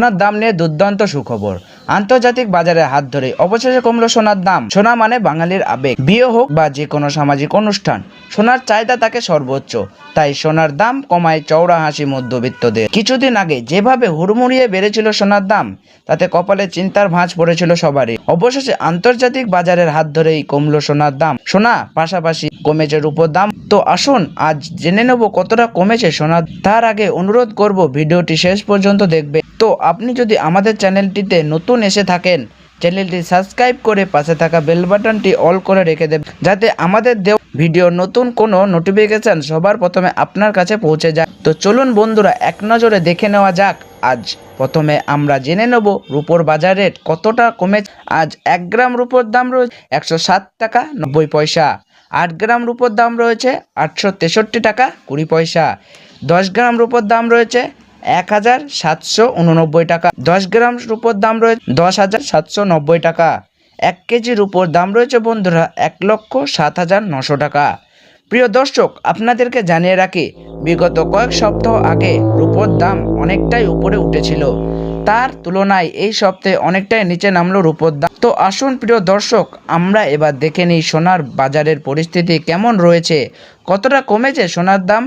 সোনার দাম নিয়ে দুর্দান্ত সুখবর। আন্তর্জাতিক বাজারে হাত ধরে অবশেষে কমলো সোনার দাম। সোনা মানে বাঙালির আবেগ। বিয়ে হোক বা যে কোনো সামাজিক অনুষ্ঠান, সোনার চাহিদা থাকে সর্বোচ্চ। তাই সোনার দাম কমায় চওড়া হাসি মধ্যবিত্তদের। কিছুদিন আগে যেভাবে হুড়মুড়িয়ে বেড়েছিল সোনার দাম, তাতে কপালে চিন্তার ভাঁজ পড়েছিল সবারই। অবশেষে আন্তর্জাতিক বাজারের হাত ধরেই কমলো সোনার দাম। সোনা পাশাপাশি কমেছে রূপোর দাম তো আসুন, আজ জেনে নেব কতটা কমেছে সোনা। তার আগে অনুরোধ করব ভিডিওটি শেষ পর্যন্ত দেখবে। তো আপনি যদি আমাদের চ্যানেলটিতে নতুন এসে থাকেন, চ্যানেলটি সাবস্ক্রাইব করে পাশে থাকা বেল বাটনটি অল করে রেখে দেবেন, যাতে আমাদের দেও ভিডিও নতুন কোনো নোটিফিকেশান সবার প্রথমে আপনার কাছে পৌঁছে যায়। তো চলুন বন্ধুরা, এক নজরে দেখে নেওয়া যাক আজ। প্রথমে আমরা জেনে নেব রুপোর বাজার রেট কতটা কমে আজ এক গ্রাম রুপোর দাম রয়েছে একশো সাত টাকা নব্বই পয়সা। আট গ্রাম রুপোর দাম রয়েছে আটশো তেষট্টি টাকা কুড়ি পয়সা। দশ গ্রাম রুপোর দাম রয়েছে এক হাজার সাতশো উননব্বই টাকা। দশ গ্রাম রুপোর দাম রয়েছে দশ হাজার সাতশো নব্বই টাকা। এক কেজি উপর দাম রয়েছে বন্ধুরা এক লক্ষ সাত হাজার নশো টাকা। প্রিয় দর্শক, আপনাদেরকে জানিয়ে রাখি, বিগত কয়েক সপ্তাহ আগে রুপোর দাম অনেকটাই উপরে উঠেছিল। তার তুলনায় এই সপ্তাহে অনেকটাই নিচে নামলো রূপোর দাম তো আসুন প্রিয় দর্শক, আমরা এবার দেখে নিই সোনার বাজারের পরিস্থিতি কেমন রয়েছে, কতটা কমেছে সোনার দাম?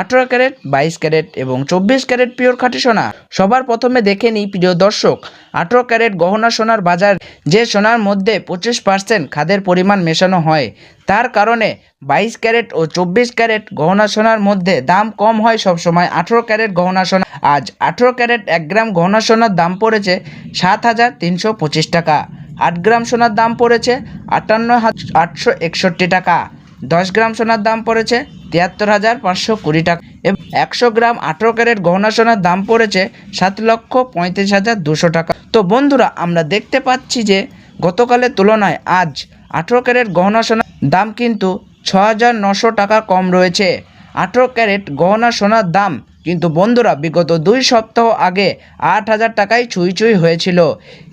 আঠেরো ক্যারেট, বাইশ ক্যারেট এবং চব্বিশ ক্যারেট পিওর খাঁটি সোনা। সবার প্রথমে দেখে নিই প্রিয় দর্শক, আঠেরো ক্যারেট গহনা সোনার বাজার, যে সোনার মধ্যে পঁচিশ পার্সেন্ট খাদের পরিমাণ মেশানো হয়, তার কারণে বাইশ ক্যারেট ও চব্বিশ ক্যারেট গহনা সোনার মধ্যে দাম কম হয় সবসময় আঠেরো ক্যারেট গহনা সোনা। আজ আঠেরো ক্যারেট এক গ্রাম গহনা সোনার দাম পড়েছে সাত হাজার তিনশো পঁচিশ টাকা, আট গ্রাম সোনার দাম পড়েছে আটান্ন হাজার আটশো একষট্টি টাকা, দশ গ্রাম সোনার দাম পড়েছে তিয়াত্তর হাজার পাঁচশো কুড়ি টাকা। এবং একশো গ্রাম আঠেরো ক্যারেট গহনা সোনার দাম পড়েছে সাত লক্ষ পঁয়ত্রিশ হাজার দুশো টাকা। তো বন্ধুরা, আমরা দেখতে পাচ্ছি যে গতকালের তুলনায় আজ আঠেরো ক্যারেট গহনা সোনার দাম কিন্তু ছ হাজার নশো টাকা কম রয়েছে। আঠেরো ক্যারেট গহনা সোনার দাম কিন্তু বন্ধুরা, বিগত দুই সপ্তাহ আগে আট হাজার টাকায় ছুঁই ছুঁই হয়েছিল।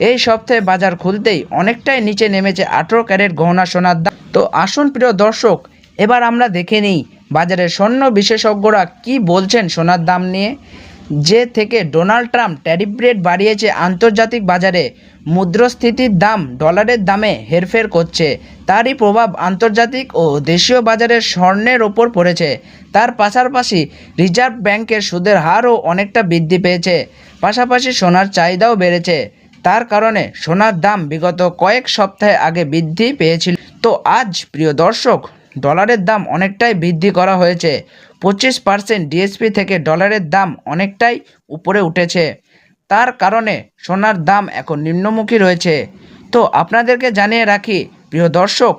এই সপ্তাহে বাজার খুলতেই অনেকটাই নিচে নেমেছে আঠেরো ক্যারেট গহনা সোনার দাম। তো আসুন প্রিয় দর্শক, এবার আমরা দেখে নিই বাজারের স্বর্ণ বিশেষজ্ঞরা কি বলছেন সোনার দাম নিয়ে? যে থেকে ডোনাল্ড ট্রাম্প ট্যারিফ রেট বাড়িয়েছে, আন্তর্জাতিক বাজারে মুদ্রাস্ফীতির দাম ডলারের দামে হেরফের করছে। তারই প্রভাব আন্তর্জাতিক ও দেশীয় বাজারের স্বর্ণের ওপর পড়েছে। তার পাশাপাশি রিজার্ভ ব্যাংকের সুদের হারও অনেকটা বৃদ্ধি পেয়েছে। পাশাপাশি সোনার চাহিদাও বেড়েছে। তার কারণে সোনার দাম বিগত কয়েক সপ্তাহে আগে বৃদ্ধি পেয়েছিল। তো আজ, প্রিয় দর্শক ডলারের দাম অনেকটাই বৃদ্ধি করা হয়েছে। পঁচিশ পার্সেন্ট ডিএসপি থেকে ডলারের দাম অনেকটাই উপরে উঠেছে। তার কারণে সোনার দাম এখন নিম্নমুখী রয়েছে। তো আপনাদেরকে জানিয়ে রাখি, প্রিয় দর্শক,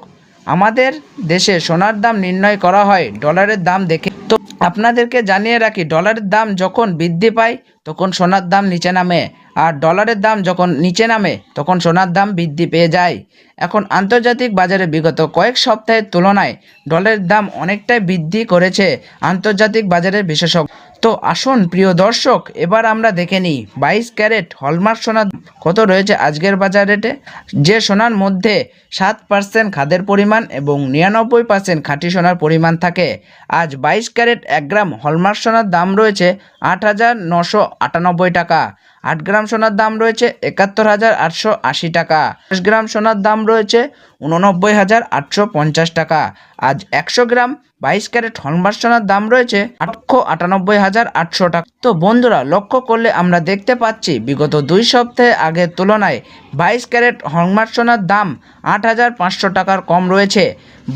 আমাদের দেশে সোনার দাম নির্ণয় করা হয় ডলারের দাম দেখে। তো আপনাদেরকে জানিয়ে রাখি ডলারের দাম যখন বৃদ্ধি পায়, তখন সোনার দাম নিচে নামে। আর ডলারের দাম যখন নিচে নামে, তখন সোনার দাম বৃদ্ধি পেয়ে যায়। এখন আন্তর্জাতিক বাজারে বিগত কয়েক সপ্তাহের তুলনায় ডলারের দাম অনেকটাই বৃদ্ধি করেছে আন্তর্জাতিক বাজারের বিশেষজ্ঞ। তো আসুন, প্রিয় দর্শক, এবার আমরা দেখে নিই, বাইশ ক্যারেট হলমার্ক সোনার কত রয়েছে আজকের বাজার রেটে? যে সোনার মধ্যে সাত পার্সেন্ট খাদের পরিমাণ এবং নিরানব্বই পার্সেন্ট খাঁটি সোনার পরিমাণ থাকে। আজ বাইশ ক্যারেট এক গ্রাম হলমার্ক সোনার দাম রয়েছে আট হাজার নশো আটানব্বই টাকা। আট গ্রাম সোনার দাম রয়েছে একাত্তর হাজার আটশো আশি টাকা। দশ গ্রাম সোনার দাম রয়েছে উননব্বই হাজার আটশো পঞ্চাশ টাকা। আজ একশো গ্রাম বাইশ ক্যারেট হলমার্ক সোনার দাম রয়েছে আটশো আটানব্বই হাজার আটশো টাকা। তো বন্ধুরা, লক্ষ্য করলে আমরা দেখতে পাচ্ছি, বিগত দুই সপ্তাহে আগের তুলনায় বাইশ ক্যারেট হলমার্ক সোনার দাম আট হাজার পাঁচশো টাকার কম রয়েছে।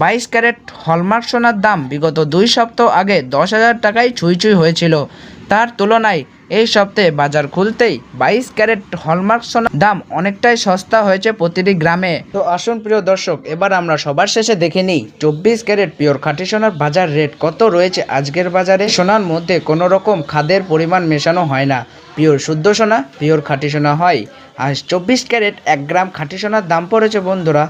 বাইশ ক্যারেট হলমার্ক সোনার দাম বিগত দুই সপ্তাহ আগে দশ হাজার টাকায় ছুঁই ছুঁই হয়েছিল। তার তুলনায় এই সপ্তাহে বাজার খুলতেই বাইশ ক্যারেট হলমার্ক সোনার দাম অনেকটাই সস্তা হয়েছে প্রতিটি গ্রামে। তো আসুন প্রিয় দর্শক, এবার আমরা সবার শেষে দেখে নিই চব্বিশ ক্যারেট পিওর খাঁটি সোনার বাজার রেট কত রয়েছে আজকের বাজারে। সোনার মধ্যে কোনো রকম খাদের পরিমাণ মেশানো হয় না। পিওর শুদ্ধ সোনা, পিওর খাঁটি সোনা হয়। আর চব্বিশ ক্যারেট এক গ্রাম খাঁটি সোনার দাম পড়েছে বন্ধুরা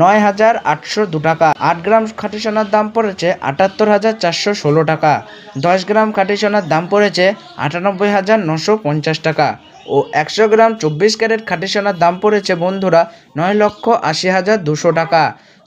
নয় হাজার আটশো দু টাকা। আট গ্রাম খাঁটি সোনার দাম পড়েছে আটাত্তর হাজার চারশো ষোলো টাকা। দশ গ্রাম খাঁটি সোনার দাম পড়েছে আটানব্বই হাজার নশো পঞ্চাশ টাকা। ও একশো গ্রাম চব্বিশ ক্যারেট খাঁটি সোনার দাম পড়েছে বন্ধুরা নয় লক্ষ আশি হাজার দুশো টাকা।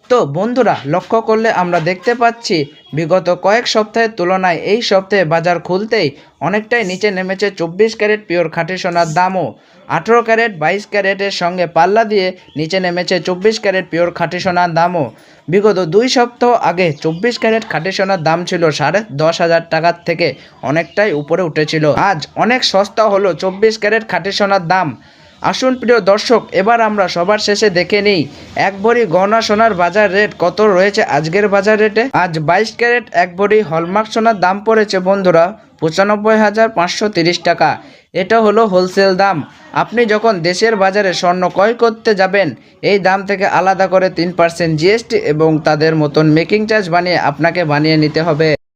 তো বন্ধুরা, লক্ষ্য করলে আমরা দেখতে পাচ্ছি, বিগত কয়েক সপ্তাহের তুলনায় এই সপ্তাহে বাজার খুলতেই অনেকটাই নিচে নেমেছে চব্বিশ ক্যারেট পিওর খাঁটি সোনার দামও। আঠেরো ক্যারেট, বাইশ ক্যারেটের সঙ্গে পাল্লা দিয়ে নিচে নেমেছে চব্বিশ ক্যারেট পিওর খাঁটি সোনার দামও। বিগত দুই সপ্তাহ আগে চব্বিশ ক্যারেট খাঁটি সোনার দাম ছিল সাড়ে দশ হাজার টাকার থেকে অনেকটাই উপরে উঠেছিল। আজ অনেক সস্তা হলো চব্বিশ ক্যারেট খাঁটি সোনার দাম। আসুন প্রিয় দর্শক, এবার আমরা সবার শেষে দেখে নিই, এক ভরি গহনা সোনার বাজার রেট কত রয়েছে আজকের বাজার রেটে? আজ বাইশ ক্যারেট, এক ভরি হলমার্ক সোনার দাম পড়েছে বন্ধুরা পঁচানব্বই হাজার পাঁচশো তিরিশ টাকা। এটা হলো হোলসেল দাম। আপনি যখন দেশের বাজারে স্বর্ণ ক্রয় করতে যাবেন, এই দাম থেকে আলাদা করে তিন পার্সেন্ট জিএসটি এবং তাদের মতন মেকিং চার্জ বানিয়ে আপনাকে বানিয়ে নিতে হবে।